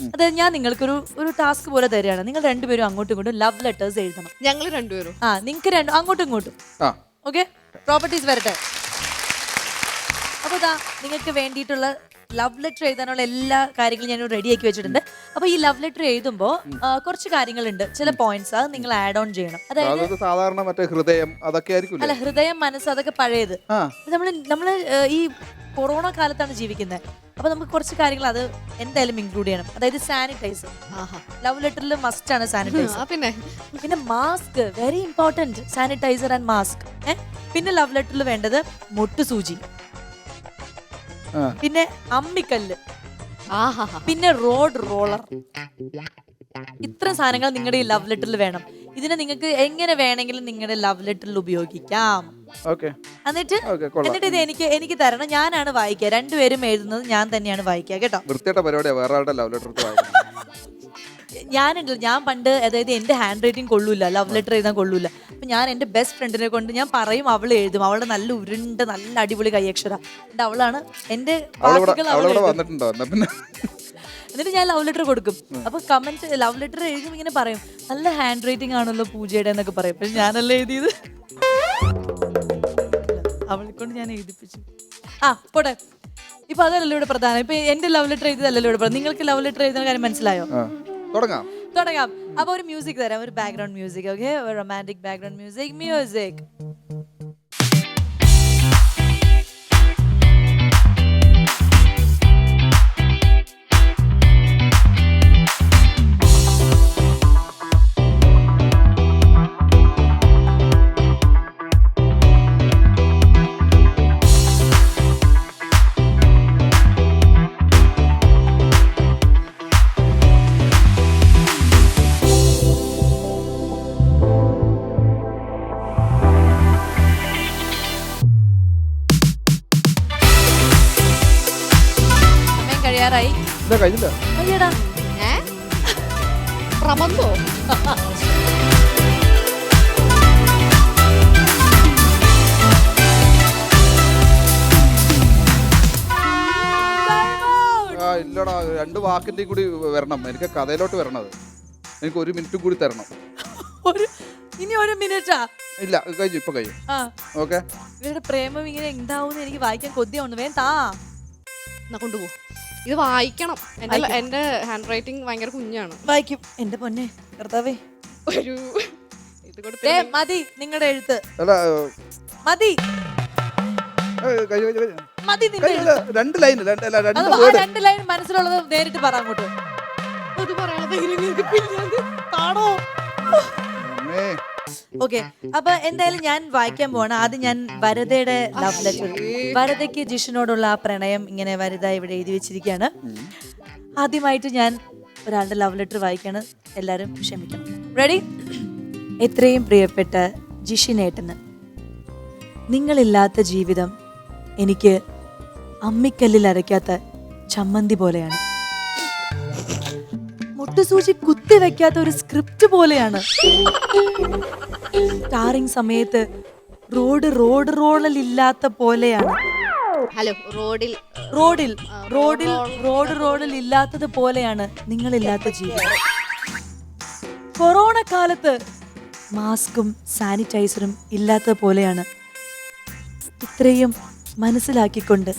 അതായത് ഞാൻ നിങ്ങൾക്കൊരു ഒരു ടാസ്ക് പോലെ തരികയാണ്. നിങ്ങൾ രണ്ടുപേരും അങ്ങോട്ടും ഇങ്ങോട്ടും ലവ് ലെറ്റേഴ്സ് എഴുതണം. ഞങ്ങൾ രണ്ടുപേരും. ആ നിങ്ങൾക്ക് രണ്ടു അങ്ങോട്ടും ഇങ്ങോട്ടും. ആ. ഓക്കെ പ്രോപ്പർട്ടീസ് വരട്ടെ. അപ്പോൾ ഇതാ നിങ്ങൾക്ക് വേണ്ടിയിട്ടുള്ള ലവ് ലെറ്റർ എഴുതാനുള്ള എല്ലാ കാര്യങ്ങളും ഞാൻ റെഡിയാക്കി വെച്ചിട്ടുണ്ട്. അപ്പൊ ഈ ലവ് ലെറ്റർ എഴുതുമ്പോൾ കുറച്ച് കാര്യങ്ങളുണ്ട്. ചില പോയിന്റ്സ് അത് നിങ്ങൾ ആഡ് ഓൺ ചെയ്യണം. അതായത് സാധാരണ മറ്റേ ഹൃദയം അതൊക്കെ ആയിരിക്കും അല്ല ഹൃദയം മനസ്സ് അതൊക്കെ പഴയത്. നമ്മൾ നമ്മൾ ഈ കൊറോണ കാലത്താണ് ജീവിക്കുന്നത് അപ്പൊ നമുക്ക് കുറച്ച് കാര്യങ്ങൾ അത് എന്തായാലും ഇൻക്ലൂഡ് ചെയ്യണം. അതായത് സാനിറ്റൈസർ ആഹാ. ലവ് ലെറ്ററിൽ മസ്റ്റ് ആണ് സാനിറ്റൈസർ പിന്നെ? പിന്നെ mask very important sanitiser and mask പിന്നെ ലവ് ലെറ്ററിൽ വേണ്ടത് മൊട്ടുസൂചി. പിന്നെ അമ്മിക്കല്ല്. ആഹാ. പിന്നെ റോഡ് റോളർ. ഇത്ര സാധനങ്ങൾ നിങ്ങളുടെ ഈ ലവ് ലെറ്ററിൽ വേണം. ഇതിനെ നിങ്ങൾക്ക് എങ്ങനെ വേണമെങ്കിലും നിങ്ങളുടെ ലവ് ലെറ്ററിൽ ഉപയോഗിക്കാം. ഓക്കെ. എന്നിട്ട് ഓക്കെ കൊള്ളാം. എന്നിട്ട് ഇത് എനിക്ക് എനിക്ക് തരണം. ഞാനാണ് വായിക്കുക. രണ്ടുപേരും എഴുതുന്നത് ഞാൻ തന്നെയാണ് വായിക്കുക കേട്ടോ. വൃത്തിയുടെ പരിപാടിയാണ് വേറെ ആളുടെ ലവ് ലെറ്റർ ഞാനുണ്ടല്ലോ ഞാൻ പണ്ട് അതായത് എന്റെ ഹാൻഡ് റൈറ്റിംഗ് കൊള്ളൂല ലവ് ലെറ്റർ എഴുതാൻ കൊള്ളൂല. അപ്പം ഞാൻ എന്റെ ബെസ്റ്റ് ഫ്രണ്ടിനെ കൊണ്ട് ഞാൻ പറയും അവൾ എഴുതും. അവളുടെ നല്ല ഉരുണ്ട് നല്ല അടിപൊളി കൈയക്ഷര എന്നിട്ട് അവളാണ് എന്റെ അവളിവിടെ വാക്കുകൾ അവൾ അവളിവിടെ എഴുതും. വന്നിട്ടുണ്ടോ? എന്നാ പിന്നെ. എന്നിട്ട് ഞാൻ ലവ് ലെറ്റർ കൊടുക്കും. അപ്പൊ കമന്റ് ലവ് ലെറ്റർ എഴുതും ഇങ്ങനെ പറയും. നല്ല ഹാൻഡ് റൈറ്റിംഗ് ആണല്ലോ പൂജയുടെ എന്നൊക്കെ പറയും. പക്ഷെ ഞാനല്ല എഴുതിയത്. അവളെ കൊണ്ട് ഞാൻ എഴുതിപ്പിച്ചു. ആ പോട്ടെ. ഇപ്പൊ അതല്ലല്ലോ ഇവിടെ പ്രധാനം. ഇപ്പൊ എന്റെ ലവ് ലെറ്റർ എഴുതിയതല്ലല്ലോ ഇവിടെ പ്രധാനം. നിങ്ങൾക്ക് ലവ് ലെറ്റർ എഴുതുന്ന കാര്യം മനസ്സിലായോ? ആ. തുടങ്ങാം. തുടങ്ങാം. അപ്പൊ ഒരു മ്യൂസിക് തരാം. ഒരു background music okay romantic background music music കഴിയാറായി ഇതാ കഴിഞ്ഞില്ല അയ്യടാ. ഏ? പ്രബന്ധോ ആ ഇല്ലടാ രണ്ട് വാക്കിന്റെ കൂടി വരണം. എനിക്ക് കഥയിലോട്ട് വരണത് എനിക്ക് ഒരു മിനിറ്റും കൂടി തരണം. ഒരു ഇനി ഒരു മിനിറ്റാ. ഇല്ല കഴിഞ്ഞു ഇപ്പൊ കഴിയും ആ. ഓക്കെ. ഇവരുടെ പ്രേമം ഇങ്ങനെ എന്താവും എനിക്ക് വായിക്കാൻ കൊതിയാവുന്നു. വേണ്ട കൊണ്ടുപോകും കൊണ്ടുപോ. ഇത് വായിക്കണം. എന്റെ എന്റെ ഹാൻഡ് റൈറ്റിംഗ് ഭയങ്കര കുഞ്ഞാണ്. വായിക്കും. എന്റെ പൊന്നെ കർത്താവേ. ഒരു ഇത് ദേ, കൊടുത്ത് മതി നിങ്ങളുടെ എഴുത്ത്. അല്ല മതി. ഏ, കഴിഞ്ഞു കഴിഞ്ഞു കഴിഞ്ഞു മതി നിന്റെ രണ്ട് ലൈൻ രണ്ട് അല്ല അത് രണ്ട് ആ വേർഡ് രണ്ട് ലൈൻ മനസ്സിലുള്ളത് നേരിട്ട് പറ അങ്ങോട്ട്. അത് പറയാനുള്ള ധൈര്യം നിനക്കില്ല. കാണോ അമ്മേ ഓക്കെ അപ്പൊ എന്തായാലും ഞാൻ വായിക്കാൻ പോവാണ്. ആദ്യം ഞാൻ വരദയുടെ ലവ് ലെറ്റർ വരദയ്ക്ക് ജിഷിനോടുള്ള ആ പ്രണയം ഇങ്ങനെ വരദ ഇവിടെ എഴുതി വെച്ചിരിക്കുകയാണ്. ആദ്യമായിട്ട് ഞാൻ ഒരാളുടെ ലവ് ലെറ്റർ വായിക്കാണ്. എല്ലാവരും ക്ഷമിക്കണം. റെഡി എത്രയും പ്രിയപ്പെട്ട ജിഷിനേട്ടന് നിങ്ങളില്ലാത്ത ജീവിതം എനിക്ക് അമ്മിക്കല്ലിൽ അരയ്ക്കാത്ത ചമ്മന്തി പോലെയാണ്. മുട്ടുസൂചി കുത്തി വെക്കാത്ത ഒരു സ്ക്രിപ്റ്റ് പോലെയാണ്. സ്റ്റാറിങ് സമയത്ത് റോഡ് റോഡ് റോളൽ ഇല്ലാത്ത പോലെയാണ്. ഹലോ റോഡിൽ റോഡിൽ റോഡിൽ റോഡ് റോഡിൽ ഇല്ലാത്തത് പോലെയാണ് നിങ്ങളില്ലാത്ത ജീവിതം. കൊറോണ കാലത്ത് മാസ്കും സാനിറ്റൈസറും ഇല്ലാത്തത് പോലെയാണ് ഇത്രയും മനസ്സിലാക്കിക്കൊണ്ട്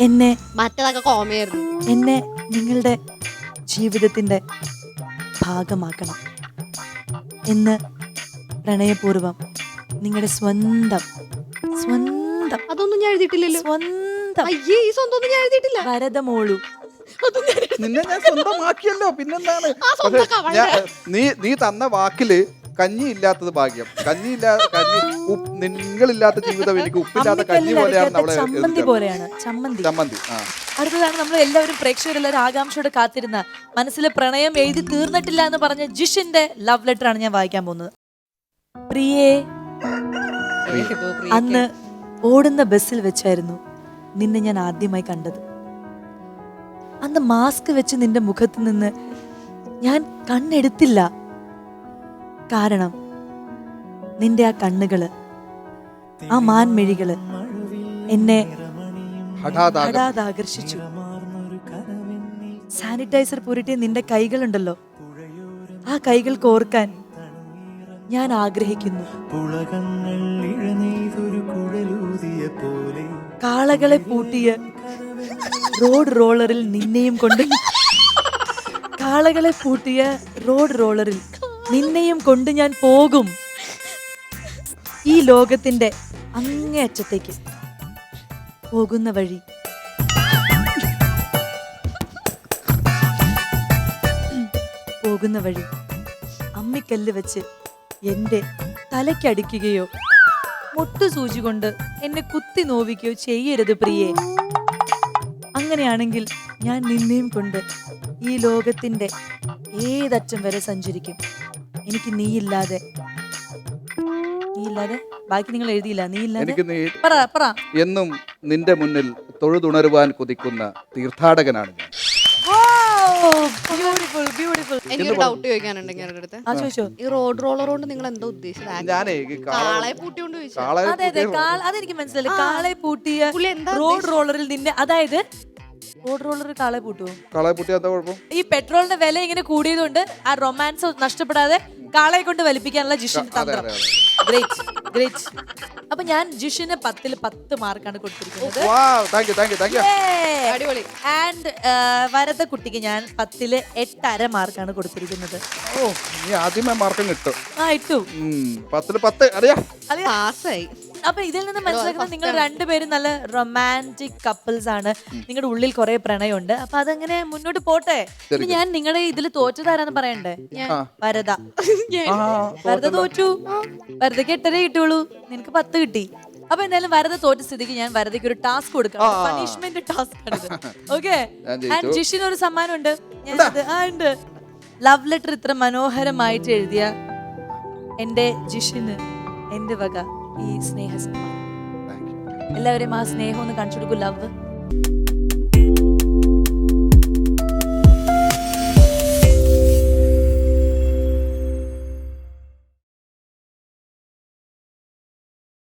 എന്നെ മറ്റേതൊക്കെ കോമയായിരുന്നു. എന്നെ നിങ്ങളുടെ ജീവിതത്തിന്റെ ഭാഗമാക്കണം. എന്ന് പ്രണയപൂർവം നിങ്ങളുടെ സ്വന്തം സ്വന്തം അതൊന്നും ഞാൻ എഴുതിയിട്ടില്ലല്ലോ. സ്വന്തം അയ്യേ ഈ സ്വന്തം ഒന്നും ഞാൻ എഴുതിയിട്ടില്ല. ഭരതമോളു നിന്നെ ഞാൻ സ്വന്തമാക്കിയല്ലോ പിന്നെന്താണ്? ആ സ്വന്തം ഞാൻ- നീ നീ തന്ന വാക്കിൽ കഞ്ഞി ഇല്ലാത്തത് ഭാഗ്യം. കഞ്ഞി ഇല്ലാത്ത കഞ്ഞി ഉപ്പ് നിങ്ങളില്ലാത്ത ജീവിതം എനിക്ക് ഉപ്പില്ലാത്ത കഞ്ഞി പോലെയാണ് നമ്മളെ ചമ്മന്തി പോലെയാണ് ചമ്മന്തി. ചമ്മന്തി അടുത്തതാണ് നമ്മൾ എല്ലാവരും പ്രേക്ഷകരെല്ലാവരും ആകാംക്ഷയോടെ കാത്തിരുന്ന മനസ്സിലെ പ്രണയം എഴുതി തീർന്നിട്ടില്ല എന്ന് പറഞ്ഞ ജിഷിന്റെ ലവ് ലെറ്റർ ആണ് ഞാൻ വായിക്കാൻ പോകുന്നത്. പ്രിയേ അന്ന് ഓടുന്ന ബസ്സിൽ വെച്ചായിരുന്നു നിന്നെ ഞാൻ ആദ്യമായി കണ്ടത്. അന്ന് മാസ്ക് വെച്ച് നിന്റെ മുഖത്ത് നിന്ന് ഞാൻ കണ്ണെടുത്തില്ല. കാരണം നിന്റെ ആ കണ്ണുകൾ ആ മാൻമിഴികൾ എന്നെ ഹഠാത് ആകർഷിച്ചു സാനിറ്റൈസർ പുരട്ടിയ നിന്റെ കൈകളുണ്ടല്ലോ. ആ കൈകൾക്ക് കോർക്കാൻ ഞാൻ ആഗ്രഹിക്കുന്നു. കാളകളെ പൂട്ടിയ റോഡ് റോളറിൽ നിന്നെയും കൊണ്ട് കാളകളെ പൂട്ടിയ റോഡ് റോളറിൽ നിന്നെയും കൊണ്ട് ഞാൻ പോകും. ഈ ലോകത്തിന്റെ അങ്ങേയറ്റത്തേക്ക് പോകുന്ന വഴി. പോകുന്ന വഴി. അമ്മിക്കല്ല് വെച്ച് എന്റെ തലയ്ക്കടിക്കുകയോ മുട്ടു സൂചി കൊണ്ട് എന്നെ കുത്തി നോവിക്കുകയോ ചെയ്യരുത് പ്രിയേ. അങ്ങനെയാണെങ്കിൽ ഞാൻ നിന്നെയും കൊണ്ട് ഈ ലോകത്തിന്റെ ഏതറ്റം വരെ സഞ്ചരിക്കും. എനിക്ക് നീയില്ലാതെ. നീയില്ലാതെ? ബാക്കി നിങ്ങൾ എഴുതിയില്ല. നീയില്ലാതെ? പറ പറ. എന്നും നിന്റെ മുന്നിൽ തൊഴുതുണരുവാൻ കൊതിക്കുന്ന തീർത്ഥാടകനാണ് ഞാൻ. ബ്യൂട്ടിഫുൾ ബ്യൂട്ടിഫുൾ എനിക്കൊരു ഡൗട്ട് അടുത്ത്. ആ ചോദിച്ചോ? ഈ റോഡ് റോളർ കൊണ്ട് നിങ്ങൾ എന്താ ഉദ്ദേശിച്ചത്? ഞാനേ ഈ കാള- കാളെ പൂട്ടിയോണ്ട് ചോദിച്ചു കാളയെ അതെ അതെ അതെനിക്ക് മനസ്സിലായി. ആ. കാളെ പൂട്ടിയ പുള്ളി എന്താ റോഡ് റോളറിൽ നിന്നെ അതായത് റോഡ് റോളർ കാളെ പൂട്ടുവോ? എന്താ കുഴപ്പം? ഈ പെട്രോളിന്റെ വില ഇങ്ങനെ കൂടിയതുകൊണ്ട് ആ റൊമാൻസ് നഷ്ടപ്പെടാതെ കാളയെ കൊണ്ട് വലിപ്പിക്കാനുള്ള ജിഷിന്റെ അതെ തന്ത്രം. അതെ ഗ്രേറ്റ് ഗ്രേറ്റ് അപ്പൊ ഞാൻ ജിഷിന് പത്തിൽ പത്ത് മാർക്കാണ് കൊടുത്തിരിക്കുന്നത്. താങ്ക് അടിപൊളി. ആൻഡ് വരത കുട്ടിക്ക് ഞാൻ പത്തിൽ എട്ടര മാർക്കാണ് കൊടുത്തിരിക്കുന്നത്. ഓ നീ ആദ്യമേ മാർക്കും കിട്ടും ആ ഇട്ടു. പത്തിൽ പത്ത്. അറിയാ. അറിയാം. പാസ്സായി അപ്പൊ ഇതിൽ നിന്ന് മനസ്സിലാക്കുന്നത് നിങ്ങൾ രണ്ടുപേരും നല്ല റൊമാന്റിക് കപ്പിൾസ് ആണ്. നിങ്ങളുടെ ഉള്ളിൽ കുറെ പ്രണയമുണ്ട്. അപ്പൊ അതങ്ങനെ മുന്നോട്ട് പോട്ടെ. ഇനി ഞാൻ നിങ്ങളെ ഇതിൽ തോറ്റതാരാന്ന് പറയണ്ടേ. വരത. വരത തോറ്റു. വരതയ്ക്ക് എട്ടര കിട്ടുള്ളൂ നിനക്ക് പത്ത് കിട്ടി. അപ്പൊ എന്തായാലും വരത തോറ്റ സ്ഥിതിക്ക് ഞാൻ വരതയ്ക്ക് ഒരു ടാസ്ക് കൊടുക്കാം. പണിഷ്മെന്റ് ടാസ്ക് ആണ് ഓക്കെ ജിഷിന് ഒരു സമ്മാനം ഉണ്ട് ഞാൻ ആ ഉണ്ട്. ലവ് ലെറ്റർ ഇത്ര മനോഹരമായിട്ട് എഴുതിയ എന്റെ ജിഷിന് എന്റെ വക. ഈ സ്നേഹ സമ്മാനം എല്ലാവരും എല്ലാവരെയും ആ സ്നേഹം ഒന്ന് കാണിച്ചു കൊടുക്കൂ. ലവ്